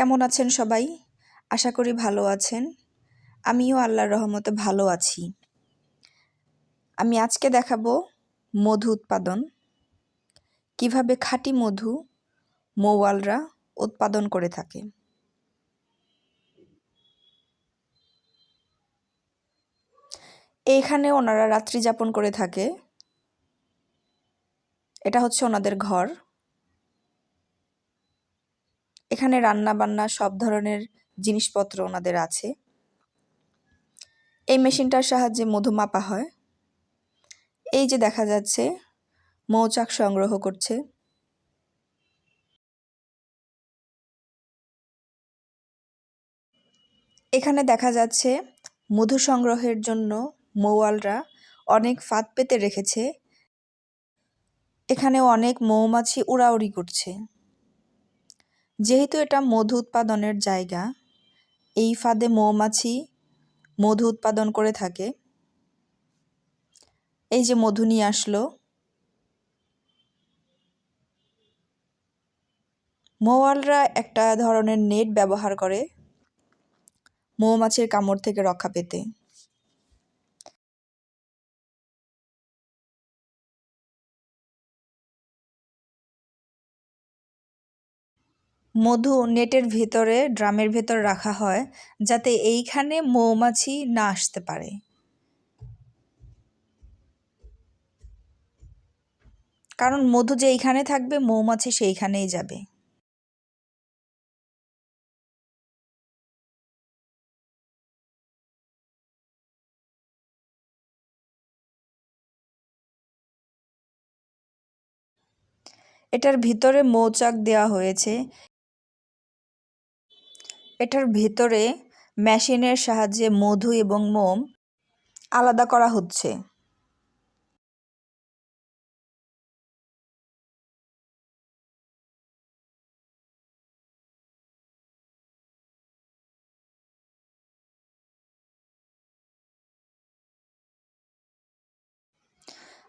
কেমন আছেন সবাই? আশা করি ভালো আছেন। আমিও আল্লাহর রহমতে ভালো আছি। আমি আজকে দেখাবো মধু উৎপাদন। কীভাবে খাঁটি মধু মৌয়ালরা উৎপাদন করে থাকে। এইখানে ওনারা রাত্রি যাপন করে থাকে। এটা হচ্ছে ওনাদের ঘর। এখানে রান্না বান্না সব ধরনের জিনিসপত্র ওনাদের আছে। এই মেশিনটার সাহায্যে মধু মাপা হয়। এই যে দেখা যাচ্ছে, মৌচাক সংগ্রহ করছে। এখানে দেখা যাচ্ছে, মধু সংগ্রহের জন্য মৌয়ালরা অনেক ফাঁদ পেতে রেখেছে। এখানে অনেক মৌমাছি উড়াউড়ি করছে। যেহেতু এটা মধু উৎপাদনের জায়গা, এই ফাঁদে মৌমাছি মধু উৎপাদন করে থাকে। এই যে মধু নিয়ে আসলো। মৌয়ালরা একটা ধরনের নেট ব্যবহার করে মৌমাছির কামড় থেকে রক্ষা পেতে। মধু নেটের ভেতরে, ড্রামের ভেতর রাখা হয় যাতে এইখানে মৌমাছি না আসতে পারে। কারণ মধু যে এইখানে থাকবে, মৌমাছি সেইখানেই যাবে। এটার ভিতরে মৌচাক দেওয়া হয়েছে। এটার ভেতরে মেশিনের সাহায্যে মধু এবং মোম আলাদা করা হচ্ছে।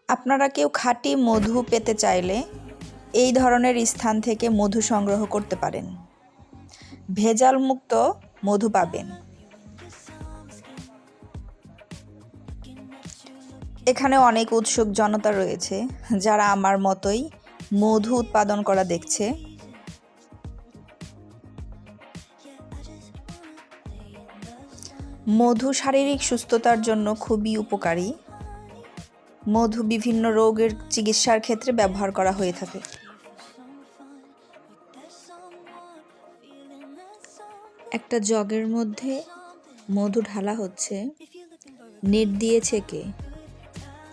আপনারা কেউ খাঁটি মধু পেতে চাইলে এই ধরনের স্থান থেকে মধু সংগ্রহ করতে পারেন। ভেজাল মুক্ত মধু পাবেন। এখানে অনেক উৎসুক জনতা রয়েছে, যারা আমার মতোই মধু উৎপাদন করা দেখছে। মধু শারীরিক সুস্থতার জন্য খুবই উপকারী। মধু বিভিন্ন রোগের চিকিৎসার ক্ষেত্রে ব্যবহার করা হয়ে থাকে। একটা জগের মধ্যে মধু ঢালা হচ্ছে। নেট দিয়ে ছেঁকে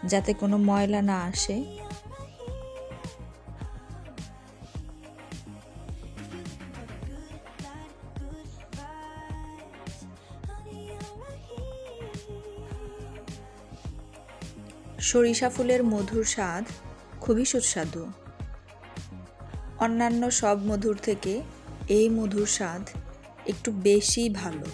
যাতে কোনো ময়লা না আসে। সরিষা ফুলের মধুর স্বাদ খুবই সুস্বাদু। অন্যান্য সব মধুর থেকে এই মধুর স্বাদ একটু বেশি ভালো।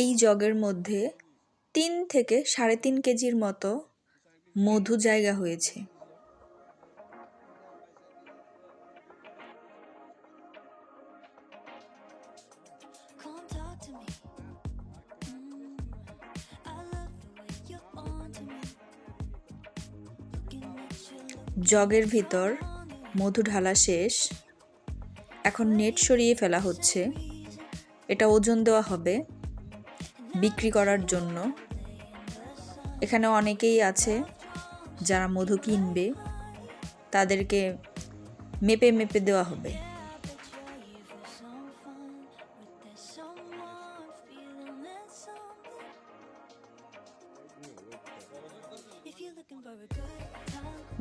এই জগের মধ্যে তিন থেকে সাড়ে তিন কেজির মতো মধু জায়গা হয়েছে। জগের ভিতর, মধু ঢালা শেষ। এখন নেট সরিয়ে ফেলা হচ্ছে। এটা ওজন দেওয়া হবে বিক্রি করার জন্য। এখানে অনেকেই আছে যারা মধু কিনবে, তাদেরকে মেপে মেপে দেওয়া হবে।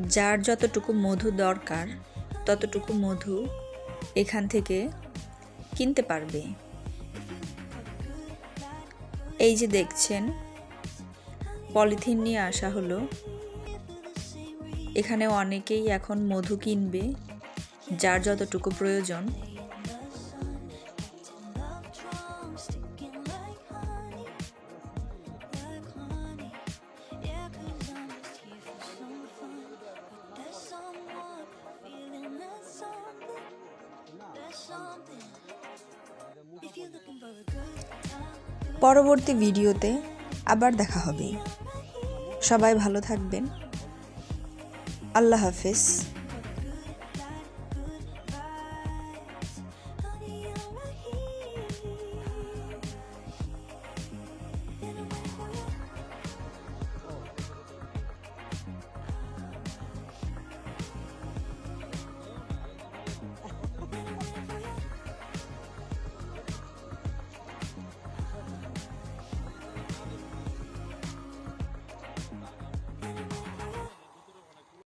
যার যতটুকু মধু দরকার, ততটুকু মধু এখান থেকে কিনতে পারবে। এই যে দেখছেন, পলিথিন নিয়ে আসা হলো। এখানে অনেকেই এখন মধু কিনবে, যার যতটুকু প্রয়োজন। পরবর্তী ভিডিওতে আবার দেখা হবে। সবাই ভালো থাকবেন। আল্লাহ হাফিজ।